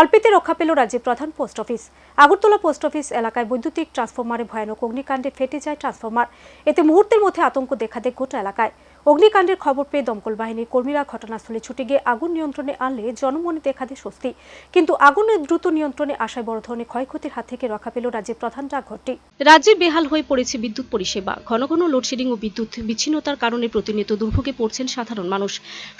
অল্পেতে রক্ষা পেল রাজ্যের প্রধান post office. Agartala post office এলাকায় বৈদ্যুতিক ট্রান্সফরমারে ভয়ানক অগ্নিকাণ্ডে ফেটে যায় ট্রান্সফরমার। এতে মুহূর্তের মধ্যে আতঙ্ক দেখা দেয় গোটা এলাকায়। অগ্নিকাণ্ডের খবর পেয়ে দমকল বাহিনীর কর্মীরা ঘটনাস্থলে ছুটে গিয়ে আগুন নিয়ন্ত্রণে আনলে জনমনে দেখা দেয় স্বস্তি। কিন্তু আগুনের দ্রুত নিয়ন্ত্রণে আসায় বড় ধরনের ক্ষয়ক্ষতির হাত থেকে রক্ষা পেল রাজ্যের প্রধান ডাকঘরটি। রাজ্যে বেহাল হয়ে পড়েছে বিদ্যুৎ পরিষেবা। ঘন ঘন লোডশেডিং ও বিদ্যুৎ বিচ্ছিন্নতার কারণে প্রতিনিয়ত দুর্ভোগে পড়ছেন সাধারণ মানুষ।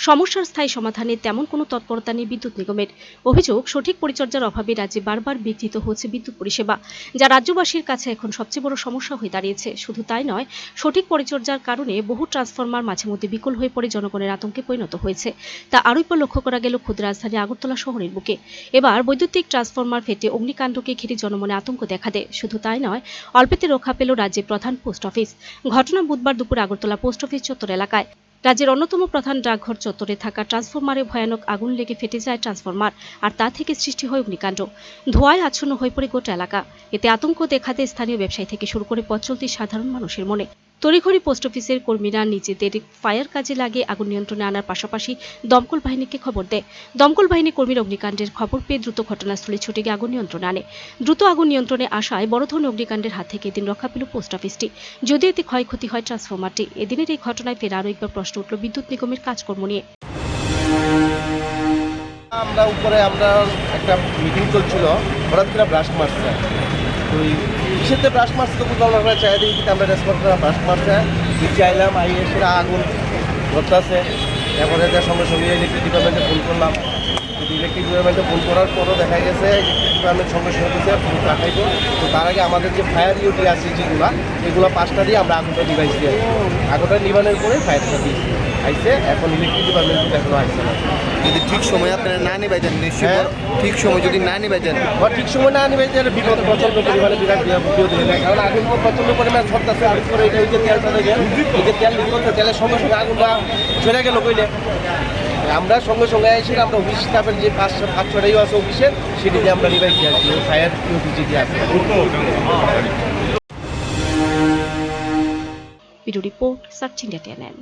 সমস্যার স্থায়ী সমাধানে তেমন কোনো তৎপরতা নেই বিদ্যুৎ নিগমের। অভিযোগ, সঠিক পরিচর্যার অভাবে রাজ্যে বারবার বিঘ্নিত হচ্ছে বিদ্যুৎ পরিষেবা। যা রাজ্যবাসীর কাছে এখন সবচেয়ে বড় সমস্যা হয়ে দাঁড়িয়েছে। শুধু তাই নয়, সঠিক পরিচর্যার কারণে বহু ট্রান্সফরমার মাঝে মধ্যে বিকল হয়ে পড়ে জনগণের আতঙ্কে পরিণত হয়েছে। তা আরোই পর লক্ষ্য করা গেল ক্ষুদ্র রাজধানী আগরতলা শহরের বুকে। এবার বৈদ্যুতিক ট্রান্সফরমার ফেটে অগ্নিকাণ্ডকে ঘিরে জনমনে আতঙ্ক দেখা দেয়। শুধু তাই নয়, অল্পেতে রক্ষা পেল রাজ্যের প্রধান পোস্ট অফিস। ঘটনা বুধবার দুপুরে আগরতলা পোস্ট অফিস চত্বর এলাকায়। রাজ্যের অন্যতম প্রধান ডাকঘর চত্বরে থাকা ট্রান্সফরমারে ভয়ানক আগুন লেগে ফেটে যায় ট্রান্সফরমার, আর তা থেকে সৃষ্টি হয় অগ্নিকাণ্ড। ধোঁয়ায় আচ্ছন্ন হয়ে পড়ে গোটা এলাকা। এতে আতঙ্ক দেখা দেয় স্থানীয় ব্যবসায়ী থেকে শুরু করে পথ সাধারণ মানুষের মনে। তড়িঘড়ি পোস্ট অফিসের কর্মীরা নিজেদের ফায়ার কাজে লাগে, আগুন নিয়ন্ত্রণে আনার পাশাপাশি দমকল বাহিনীকে খবর দেয়। দমকল বাহিনী কর্মীর অগ্নিকাণ্ডের খবর পেয়ে দ্রুত ঘটনাস্থলে ছুটে গিয়ে আগুন নিয়ন্ত্রণে আনে। দ্রুত আগুন নিয়ন্ত্রণে আসায় বড় ধরনের অগ্নিকাণ্ডের হাত থেকে এদিন রক্ষা পেল পোস্ট অফিসটি। যদিও এতে ক্ষয়ক্ষতি হয় ট্রান্সফরমারটি। এদিনের এই ঘটনায় ফের আরও একবার প্রশ্ন উঠল বিদ্যুৎ নিগমের কাজকর্ম নিয়ে। আমরা উপরে আমরা একটা মিটিং চলছিল, হঠাৎ করে ব্রাশ মারছে। তো কিসেতে ব্রাশ মারছে তো বুঝলাম আমরা চাই দেখি আমরা রেসপন্স করে ব্রাশ মারছে। দিকে আইলাম আই এসে আগুন ধরতেছে। তারপরে তার সঙ্গে সঙ্গে ইলেকট্রিক ডিপার্টমেন্টে ফোন করলাম। ইলেকট্রিক ডিপার্টমেন্টে ফোন করার পরও দেখা গেছে ইলেকট্রিক ডিপার্টমেন্ট সঙ্গে সঙ্গে দিচ্ছে ফোন পাঠাইতো তো তার আগে আমাদের যে ফায়ার ইউটি আছে যেগুলো, এগুলো পাঁচটা দিয়ে আমরা আগুনটা ডিভাইস দিয়ে আগুনটা নিবানের পরে ফায়ারটা দিয়েছি। আইসে এখন ইলেকট্রিক ডিপার্টমেন্ট এখনও আসছে না। যদি ঠিক সময় আপনারা না নিবেন নিশ্চয়ই হ্যাঁ। ঠিক সময় যদি না নিবেন বা ঠিক সময় না নিবে বিপদ প্রচণ্ড পরিমাণে বিরাট বিপদ হয়ে যায়। কারণ আগুন প্রচণ্ড পরিমাণে ছড়তেছে আর করে এটা ওই যে তেলটা দেখে এই যে তেল তেলের সঙ্গে সঙ্গে আগুনটা চলে গেল কইলে। আমরা সঙ্গে সঙ্গে এসে আমরা অফিস স্টাফের যে পাঁচ পাঁচ ছটাই আছে অফিসের সেটি দিয়ে আমরা রিভাইজ দিয়ে আসছি ফায়ার অফিস যেটি আছে। Video report search India TNN